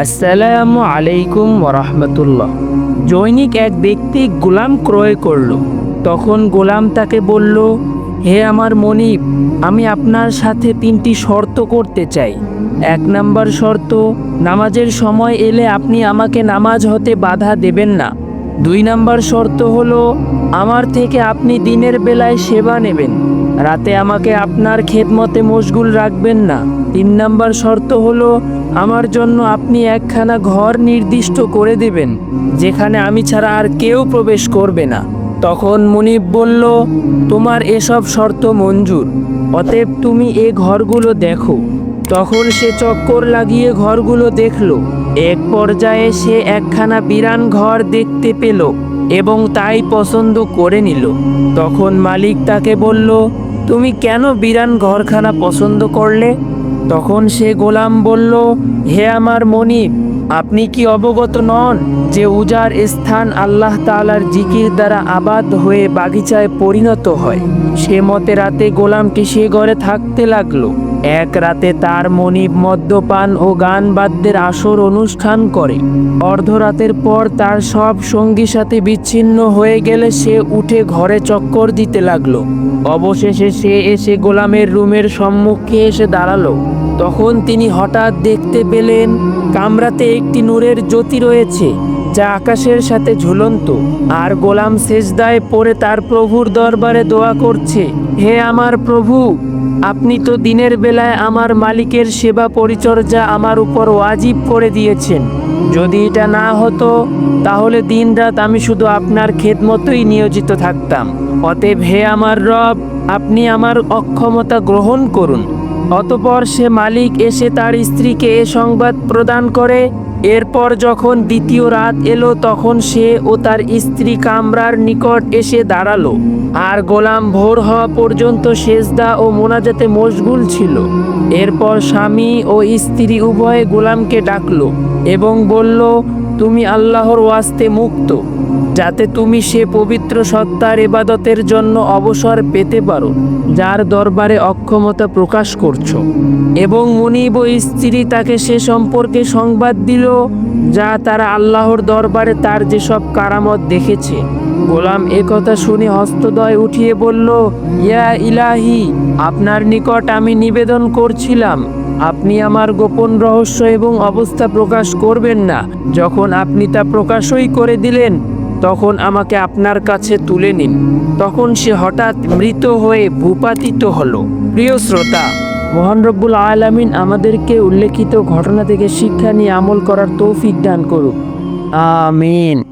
আসসালামু আলাইকুম ওরহমতুল্লাহ। জৈনিক এক ব্যক্তি গোলাম ক্রয় করল। তখন গোলাম তাকে বলল, হে আমার মনিব, আমি আপনার সাথে তিনটি শর্ত করতে চাই। এক নাম্বার শর্ত, নামাজের সময় এলে আপনি আমাকে নামাজ হতে বাধা দেবেন না। দুই নাম্বার শর্ত হলো, আমার থেকে আপনি দিনের বেলায় সেবা নেবেন। রাতে আমাকে আপনার খেদমতে মশগুল রাখবেন না। তিন নাম্বার শর্ত হলো, আমার জন্য আপনি একখানা ঘর নির্দিষ্ট করে দেবেন, যেখানে আমি ছাড়া আর কেউ প্রবেশ করবে না। তখন মুনিব বলল, তোমার এসব শর্ত মঞ্জুর। অতএব তুমি এ ঘরগুলো দেখো। তখন সে চক্কর লাগিয়ে ঘরগুলো দেখল। এক পর্যায়ে সে একখানা বিরান ঘর দেখতে পেল এবং তাই পছন্দ করে নিল। তখন মালিক তাকে বলল, তুমি কেন বিরান ঘরখানা পছন্দ করলে? তখন সে গোলাম বলল, হে আমার মনিব আপনি কি অবগত নন যে উজার স্থান আল্লাহ তালার জিকির দ্বারা আবাদ হয়ে বাগিচায় পরিণত হয়? সে মতে রাতে গোলামটি সে ঘরে থাকতে লাগল। এক রাতে তার মনিব মদ্যপান ও গান বাদ্যের আসর অনুষ্ঠান করে। অর্ধরাতের পর তার সব সঙ্গী সাথে বিচ্ছিন্ন হয়ে গেলে সে উঠে ঘরে চক্কর দিতে লাগল। অবশেষে সে এসে গোলামের রুমের সম্মুখে এসে দাঁড়াল। তখন তিনি হঠাৎ দেখতে পেলেন কামরাতে একটি নূরের জ্যোতি রয়েছে। যা আকাশের সাথে ঝুলন্ত। আর গোলাম সেজদায় পড়ে তার প্রভুর দরবারে দোয়া করছে, হে আমার প্রভু, আপনি তো দিনের বেলায় আমার মালিকের সেবা পরিচর্যা আমার উপর ওয়াজিব করে দিয়েছেন। যদি এটা না হতো, তাহলে দিনরাত আমি শুধু আপনার খেদমতোই নিয়োজিত থাকতাম। অতএব হে আমার রব, আপনি আমার অক্ষমতা গ্রহণ করুন। অতপর সে মালিক এসে তার স্ত্রীকে এ সংবাদ প্রদান করে এরপর যখন দ্বিতীয় রাত এলো, তখন সে ও তার স্ত্রী কামরার নিকট এসে দাঁড়াল। আর গোলাম ভোর হওয়া পর্যন্ত সেজদা ও মোনাজাতে মশগুল ছিল। এরপর স্বামী ও স্ত্রী উভয়ে গোলামকে ডাকলো এবং বলল তুমি আল্লাহর ওয়াস্তে মুক্ত, যাতে তুমি সে পবিত্র সত্তার এবাদতের জন্য অবসর পেতে পারো, যার দরবারে অক্ষমতা প্রকাশ করছ। এবং মুনিব স্ত্রী তাকে সে সম্পর্কে সংবাদ দিল, যা তারা আল্লাহর দরবারে তার যেসব কারামত দেখেছে। গোলাম একথা শুনে হস্তদয় উঠিয়ে বলল, ইয়া ইলাহি, আপনার নিকট আমি নিবেদন করছিলাম। আপনি আমার গোপন রহস্য এবং অবস্থা প্রকাশ করবেন না। যখন আপনি তা প্রকাশই করে দিলেন, তখন আমাকে আপনার কাছে তুলে নিন। তখন সে হঠাৎ মৃত হয়ে ভূপাতিত হলো। প্রিয় শ্রোতা, মহান রব্বুল আলামিন আমাদেরকে উল্লেখিত ঘটনা থেকে শিক্ষা নিয়ে আমল করার তৌফিক দান করুক। আমিন।